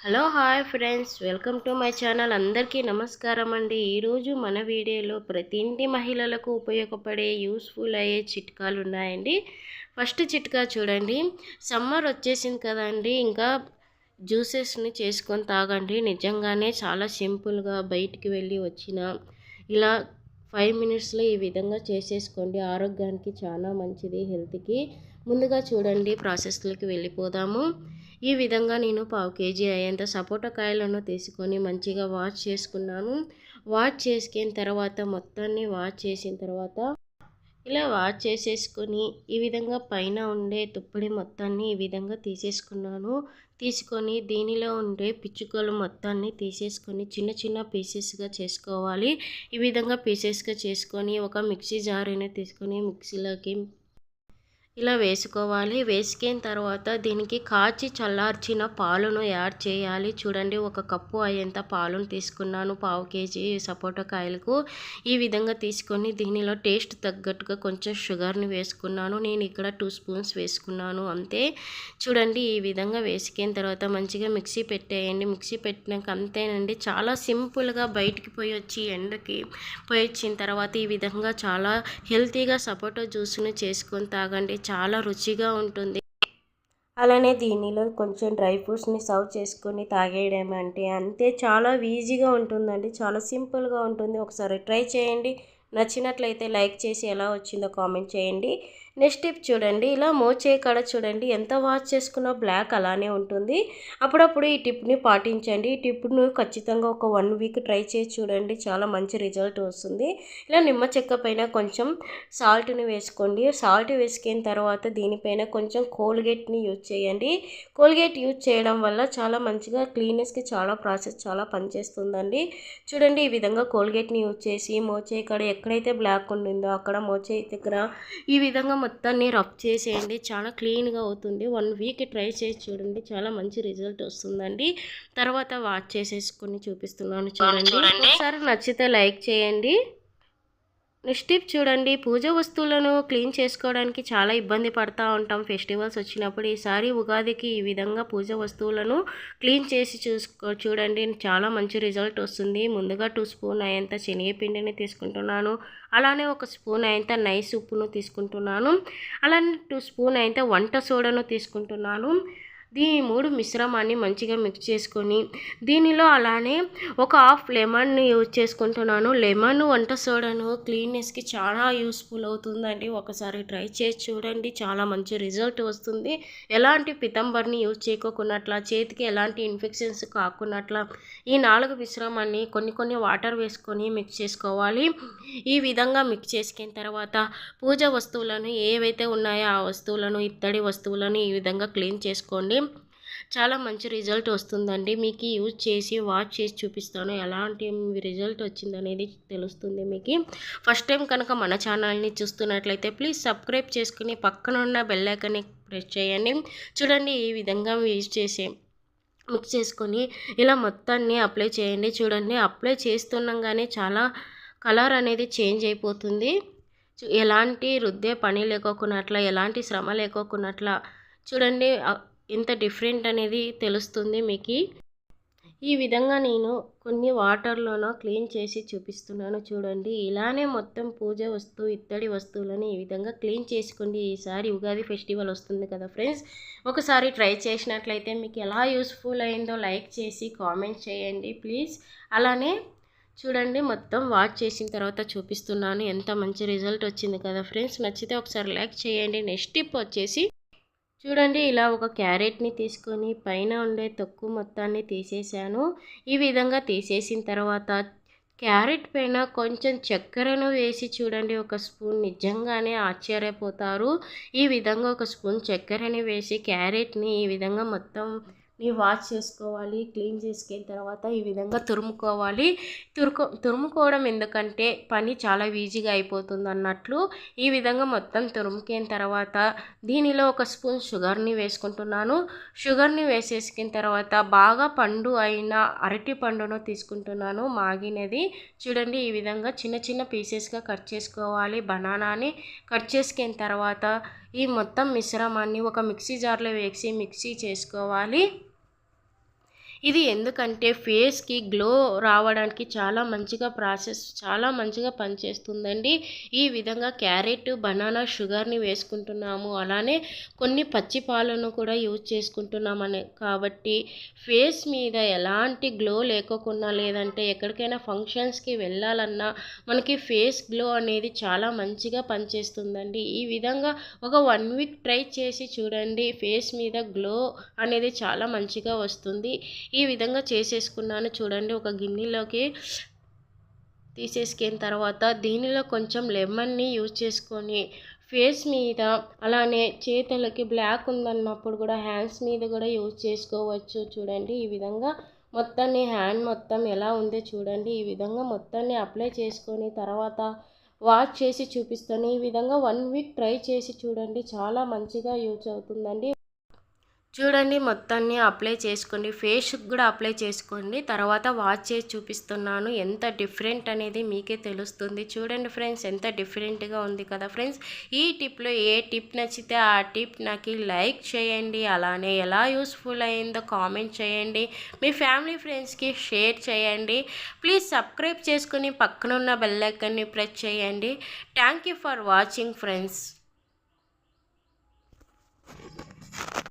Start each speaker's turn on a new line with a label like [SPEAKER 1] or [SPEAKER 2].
[SPEAKER 1] Hello hi friends welcome to my channel. అందరికీ నమస్కారం అండి. ఈరోజు మన వీడియోలో ప్రతి ఇంటి మహిళలకు ఉపయోగపడే యూస్ఫుల్ అయ్యే చిట్కాలు ఉన్నాయండి. ఫస్ట్ చిట్కా చూడండి. సమ్మర్ వచ్చేసింది కదండి. ఇంకా జ్యూసెస్ని చేసుకొని తాగండి. నిజంగానే చాలా సింపుల్గా బయటికి వెళ్ళి వచ్చిన ఇలా ఫైవ్ మినిట్స్లో ఈ విధంగా చేసేసుకోండి. ఆరోగ్యానికి చాలా మంచిది హెల్త్కి. ముందుగా చూడండి ప్రాసెస్లోకి వెళ్ళిపోదాము. ఈ విధంగా నేను పావు కేజీ అయ్యేంత సపోటా కాయలను తీసుకొని మంచిగా వాష్ చేసుకున్నాను. వాష్ చేసుకున్న తర్వాత మొత్తాన్ని వాష్ చేసిన తర్వాత ఇలా వాష్ చేసేసుకొని ఈ విధంగా పైన ఉండే తుప్పడి మొత్తాన్ని ఈ విధంగా తీసేసుకున్నాను. తీసుకొని దీనిలో ఉండే పిచ్చుకలు మొత్తాన్ని తీసేసుకొని చిన్న చిన్న పీసెస్గా చేసుకోవాలి. ఈ విధంగా పీసెస్గా చేసుకొని ఒక మిక్సీ జార్ అయినా తీసుకొని మిక్సీలోకి ఇలా వేసుకోవాలి. వేసుకున్న తర్వాత దీనికి కాచి చల్లార్చిన పాలను యాడ్ చేయాలి. చూడండి ఒక కప్పు అయ్యేంత పాలను తీసుకున్నాను. పావు కేజీ సపోటా కాయలకు ఈ విధంగా తీసుకొని దీనిలో టేస్ట్ తగ్గట్టుగా కొంచెం షుగర్ని వేసుకున్నాను. నేను ఇక్కడ టూ స్పూన్స్ వేసుకున్నాను అంతే. చూడండి ఈ విధంగా వేసుకున్న తర్వాత మంచిగా మిక్సీ పెట్టేయండి. మిక్సీ పెట్టినాక అంతేనండి. చాలా సింపుల్గా బయటికి పోయి వచ్చి ఎండకి పోయి వచ్చిన తర్వాత ఈ విధంగా చాలా హెల్తీగా సపోటా జ్యూస్ని చేసుకొని తాగండి. చాలా రుచిగా ఉంటుంది. అలానే దీనిలో కొంచెం డ్రై ఫ్రూట్స్ని సర్వ్ చేసుకొని తాగేయడం అంటే అంతే చాలా ఈజీగా ఉంటుందండి. చాలా సింపుల్గా ఉంటుంది. ఒకసారి ట్రై చేయండి. నచ్చినట్లయితే లైక్ చేసి ఎలా వచ్చిందో కామెంట్ చేయండి. నెక్స్ట్ టిప్ చూడండి ఇలా మోచే కాడ చూడండి ఎంత వాష్ చేసుకున్నా బ్లాక్ అలానే ఉంటుంది. అప్పుడప్పుడు ఈ టిప్ని పాటించండి. ఈ టిప్ను ఖచ్చితంగా ఒక వన్ వీక్ ట్రై చేసి చూడండి చాలా మంచి రిజల్ట్ వస్తుంది. ఇలా నిమ్మ చెక్క పైన కొంచెం సాల్ట్ని వేసుకోండి. సాల్ట్ వేసుకున్న తర్వాత దీనిపైన కొంచెం కోల్గేట్ని యూజ్ చేయండి. కోల్గేట్ యూజ్ చేయడం వల్ల చాలా మంచిగా క్లీనెస్కి చాలా ప్రాసెస్ చాలా పనిచేస్తుందండి. చూడండి ఈ విధంగా కోల్గేట్ని యూజ్ చేసి మోచే కాడ ఎక్కడైతే బ్లాక్ ఉండిందో అక్కడ మోచే దగ్గర ఈ విధంగా మొత్తాన్ని రబ్ చేసేయండి. చాలా క్లీన్గా అవుతుంది. వన్ వీక్ ట్రై చేసి చూడండి. చాలా మంచి రిజల్ట్ వస్తుందండి. తర్వాత వాచ్ చేసేసుకొని చూపిస్తున్నాను చూడండి. ఒకసారి నచ్చితే లైక్ చేయండి. నెక్స్ట్ టిప్ చూడండి పూజ వస్తువులను క్లీన్ చేసుకోవడానికి చాలా ఇబ్బంది పడతా ఉంటాం. ఫెస్టివల్స్ వచ్చినప్పుడు ఈసారి ఉగాదికి ఈ విధంగా పూజ వస్తువులను క్లీన్ చేసి చూసుకో చూడండి చాలా మంచి రిజల్ట్ వస్తుంది. ముందుగా టూ స్పూన్ అయ్యేంత శనగపిండిని తీసుకుంటున్నాను. అలానే ఒక స్పూన్ అయ్యేంత నైస్ ఉప్పును తీసుకుంటున్నాను. అలానే టూ స్పూన్ అయ్యేంత వంట సోడాను తీసుకుంటున్నాను. దీని మూడు మిశ్రమాన్ని మంచిగా మిక్స్ చేసుకొని దీనిలో అలానే ఒక హాఫ్ లెమన్ యూజ్ చేసుకుంటున్నాను. లెమన్ వంట సోడాను క్లీన్నెస్కి చాలా యూస్ఫుల్ అవుతుందండి. ఒకసారి ట్రై చేసి చూడండి. చాలా మంచి రిజల్ట్ వస్తుంది. ఎలాంటి పితంబర్ని యూజ్ చేయకోకున్నట్లా చేతికి ఎలాంటి ఇన్ఫెక్షన్స్ కాకున్నట్ల ఈ నాలుగు మిశ్రమాన్ని కొన్ని కొన్ని వాటర్ వేసుకొని మిక్స్ చేసుకోవాలి. ఈ విధంగా మిక్స్ చేసుకున్న తర్వాత పూజ వస్తువులను ఏవైతే ఉన్నాయో ఆ వస్తువులను ఇత్తడి వస్తువులను ఈ విధంగా క్లీన్ చేసుకోండి. చాలా మంచి రిజల్ట్ వస్తుందండి. మీకు యూజ్ చేసి వాచ్ చేసి చూపిస్తాను. ఎలాంటి రిజల్ట్ వచ్చిందనేది తెలుస్తుంది మీకు. ఫస్ట్ టైం కనుక మన ఛానల్ని చూస్తున్నట్లయితే ప్లీజ్ సబ్స్క్రైబ్ చేసుకుని పక్కన ఉన్న బెల్ ప్రెస్ చేయండి. చూడండి ఈ విధంగా యూజ్ చేసే మిక్స్ చేసుకొని ఇలా మొత్తాన్ని అప్లై చేయండి. చూడండి అప్లై చేస్తున్నాగానే చాలా కలర్ అనేది చేంజ్ అయిపోతుంది. ఎలాంటి రుద్దే పని లేకోకున్నట్ల ఎలాంటి శ్రమ లేకోకున్నట్ల చూడండి ఇంత డిఫరెంట్ అనేది తెలుస్తుంది మీకు. ఈ విధంగా నేను కొన్ని వాటర్లోనో క్లీన్ చేసి చూపిస్తున్నాను చూడండి. ఇలానే మొత్తం పూజ వస్తువు ఇత్తడి వస్తువులని ఈ విధంగా క్లీన్ చేసుకోండి. ఈసారి ఉగాది ఫెస్టివల్ వస్తుంది కదా ఫ్రెండ్స్. ఒకసారి ట్రై చేసినట్లయితే మీకు ఎలా యూస్ఫుల్ అయిందో లైక్ చేసి కామెంట్ చేయండి ప్లీజ్. అలానే చూడండి మొత్తం వాచ్ చేసిన తర్వాత చూపిస్తున్నాను. ఎంత మంచి రిజల్ట్ వచ్చింది కదా ఫ్రెండ్స్. నచ్చితే ఒకసారి లైక్ చేయండి. నెక్స్ట్ టిప్ వచ్చేసి చూడండి ఇలా ఒక క్యారెట్ని తీసుకొని పైన ఉండే తొక్కు మొత్తాన్ని తీసేసాను ఈ విధంగా తీసేసిన తర్వాత క్యారెట్ పైన కొంచెం చక్కెరను వేసి చూడండి ఒక స్పూన్ నిజంగానే ఆశ్చర్యపోతారు. ఈ విధంగా ఒక స్పూన్ చక్కెరని వేసి క్యారెట్ని ఈ విధంగా మొత్తం ని వాష్ చేసుకోవాలి క్లీన్ చేసుకున్న తర్వాత ఈ విధంగా తురుముకోవాలి. తురుకో తురుముకోవడం ఎందుకంటే పని చాలా ఈజీగా అయిపోతుంది అన్నట్లు ఈ విధంగా మొత్తం తురుముకిన తర్వాత దీనిలో ఒక స్పూన్ షుగర్ని వేసుకుంటున్నాను. షుగర్ని వేసేసుకున్న తర్వాత బాగా పండు అయిన అరటి పండును తీసుకుంటున్నాను మాగినది. చూడండి ఈ విధంగా చిన్న చిన్న పీసెస్గా కట్ చేసుకోవాలి. బనానాని కట్ చేసుకున్న తర్వాత ఈ మొత్తం మిశ్రమాన్ని ఒక మిక్సీ జార్లో వేసి మిక్సీ చేసుకోవాలి. ఇది ఎందుకంటే ఫేస్కి గ్లో రావడానికి చాలా మంచిగా ప్రాసెస్ చాలా మంచిగా పనిచేస్తుందండి. ఈ విధంగా క్యారెట్ బనానా షుగర్ని వేసుకుంటున్నాము. అలానే కొన్ని పచ్చి పాలను కూడా యూజ్ చేసుకుంటున్నామని. కాబట్టి ఫేస్ మీద ఎలాంటి గ్లో లేకోకుండా లేదంటే ఎక్కడికైనా ఫంక్షన్స్కి వెళ్ళాలన్నా మనకి ఫేస్ గ్లో అనేది చాలా మంచిగా పనిచేస్తుందండి. ఈ విధంగా ఒక వన్ వీక్ ట్రై చేసి చూడండి. ఫేస్ మీద గ్లో అనేది చాలా మంచిగా వస్తుంది. ఈ విధంగా చేసేసుకున్నాను. చూడండి ఒక గిన్నెలోకి తీసేసుకున్న తర్వాత దీనిలో కొంచెం లెమన్ని యూజ్ చేసుకొని ఫేస్ మీద అలానే చేతులకి బ్లాక్ ఉందన్నప్పుడు కూడా హ్యాండ్స్ మీద కూడా యూజ్ చేసుకోవచ్చు. చూడండి ఈ విధంగా మొత్తాన్ని హ్యాండ్ మొత్తం ఎలా ఉందో చూడండి. ఈ విధంగా మొత్తాన్ని అప్లై చేసుకొని తర్వాత వాష్ చేసి చూపిస్తాను. ఈ విధంగా వన్ వీక్ ట్రై చేసి చూడండి చాలా మంచిగా యూజ్ అవుతుందండి. చూడండి మొత్తాన్ని అప్లై చేసుకోండి. ఫేస్కి కూడా అప్లై చేసుకోండి. తర్వాత వాచ్ చేసి చూపిస్తున్నాను. ఎంత డిఫరెంట్ అనేది మీకే తెలుస్తుంది. చూడండి ఫ్రెండ్స్ ఎంత డిఫరెంట్గా ఉంది కదా ఫ్రెండ్స్. ఈ టిప్లో ఏ టిప్ నచ్చితే ఆ టిప్ నాకు లైక్ చేయండి. అలానే ఎలా యూస్ఫుల్ అయిందో కామెంట్ చేయండి. మీ ఫ్యామిలీ ఫ్రెండ్స్కి షేర్ చేయండి. ప్లీజ్ సబ్స్క్రైబ్ చేసుకుని పక్కనున్న బెల్లైకన్ని ప్రెస్ చేయండి. Thank you for watching friends.